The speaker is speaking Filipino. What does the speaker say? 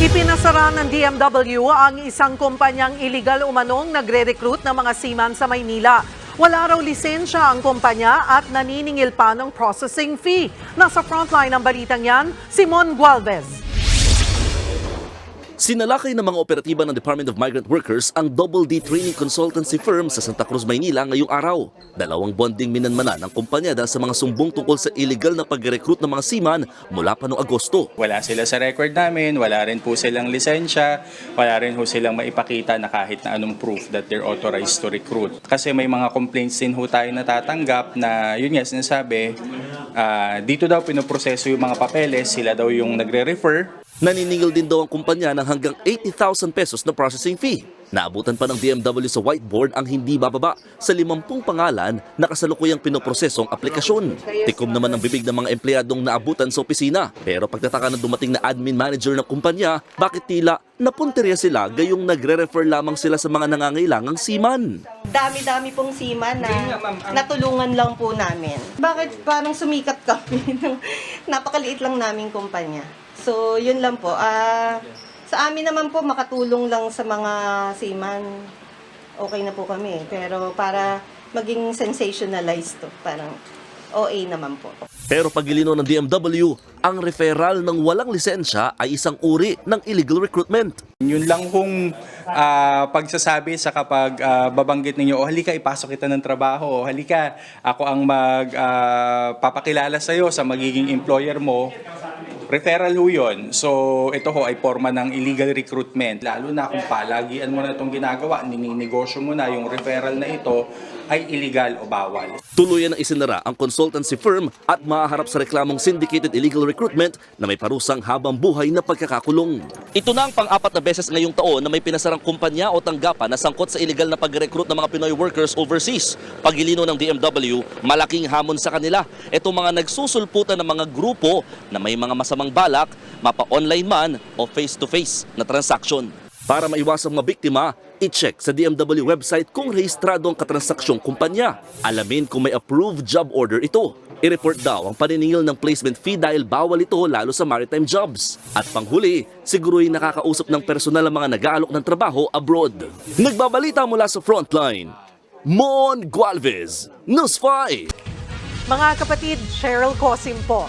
Ipinasara ng DMW ang isang kumpanyang iligal umanong nagre-recruit ng mga seaman sa Maynila. Wala raw lisensya ang kumpanya at naniningil pa ng processing fee. Nasa frontline ng balitang yan, Simon Gualvez. Sinalakay ng mga operatiba ng Department of Migrant Workers ang Double D Training Consultancy Firm sa Santa Cruz, Maynila ngayong araw. Dalawang bonding minanmanan ng kumpanya dahil sa mga sumbong tungkol sa illegal na pag-recruit ng mga seaman mula pa noong Agosto. Wala sila sa record namin, wala rin po silang lisensya, wala rin po silang maipakita na kahit na anong proof that they're authorized to recruit. Kasi may mga complaints din ho tayo natatanggap na yun nga sinasabi, ah, dito daw pinoproseso yung mga papeles, sila daw yung nagre-refer, Naniningil din daw ang kumpanya ng hanggang 80,000 pesos na processing fee. Naabutan pa ng DMW sa whiteboard ang hindi bababa sa 50 pangalan na kasalukuyang pinoprosesong aplikasyon. Tikom naman ang bibig ng mga empleyadong naabutan sa opisina. Pero pagtataka na dumating na admin manager ng kumpanya, bakit tila napunteriya sila gayong nagre-refer lamang sila sa mga nangangailangang seaman. dami-dami pong seaman na natulungan lang po namin. Bakit parang sumikat kami ng napakaliit lang naming kumpanya? So, yun lang po. Ah, sa amin naman po, makatulong lang sa mga seaman. Okay na po kami. Pero para maging sensationalized to, parang OA naman po. Pero pagilino ng DMW, ang referral ng walang lisensya ay isang uri ng illegal recruitment. Yun lang kung ah, pagsasabi sa kapag ah, babanggit ninyo, oh halika ipasok kita ng trabaho, oh, halika ako ang magpapakilala sa iyo sa magiging employer mo, referral ho yun. So ito ho ay forma ng illegal recruitment. Lalo na kung palagian mo na itong ginagawa, nininegosyo mo na yung referral na ito ay illegal o bawal. Tuluyan ang isinara ang consultancy firm at mahaharap sa reklamong syndicated illegal recruitment na may parusang habang buhay na pagkakakulong. Ito na ang pang-apat na beses ngayong taon na may pinasarang kumpanya o tanggapan na sangkot sa illegal na pag-recruit ng mga Pinoy workers overseas. Pagilino ng DMW, malaking hamon sa kanila. Ito mga nagsusulputan ng mga grupo na may mga masamang balak, mapa-online man o face-to-face na transaksyon. Para maiwasang mga biktima, i-check sa DMW website kung rehistrado ang katransaksyon kumpanya. Alamin kung may approved job order ito. I-report daw ang paniningil ng placement fee dahil bawal ito lalo sa maritime jobs. At panghuli, siguro'y nakakausap ng personal ang mga nag-aalok ng trabaho abroad. Nagbabalita mula sa Frontline, Mon Gualvez, News 5. Mga kapatid, Cheryl Cosim po.